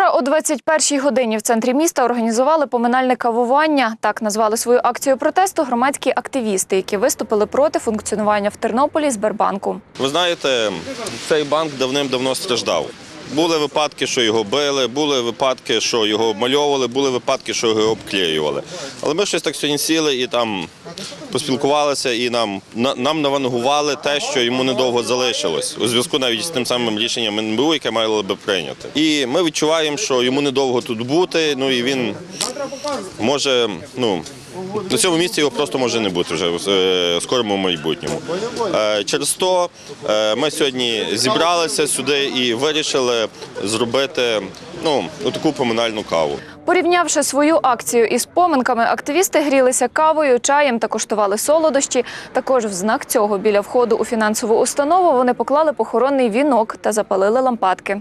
Вчора о 21-й годині в центрі міста організували поминальне кавування. Так назвали свою акцію протесту громадські активісти, які виступили проти функціонування в Тернополі Сбербанку. Ви знаєте, цей банк давним-давно страждав. Були випадки, що його били, були випадки, що його обмальовували, були випадки, що його обклеювали. Але ми щось так сьогодні сіли і там поспілкувалися, і нам, на- нам навангували те, що йому недовго залишилось у зв'язку навіть з тим самим рішенням НБУ, яке мали би прийняти. І ми відчуваємо, що йому недовго тут бути. Ну і він може, ну. На цьому місці його просто може не бути вже в е, скорому майбутньому. Е, Через то е, ми сьогодні зібралися сюди і вирішили зробити ну, таку поминальну каву. Порівнявши свою акцію із поминками, активісти грілися кавою, чаєм та коштували солодощі. Також в знак цього біля входу у фінансову установу вони поклали похоронний вінок та запалили лампадки.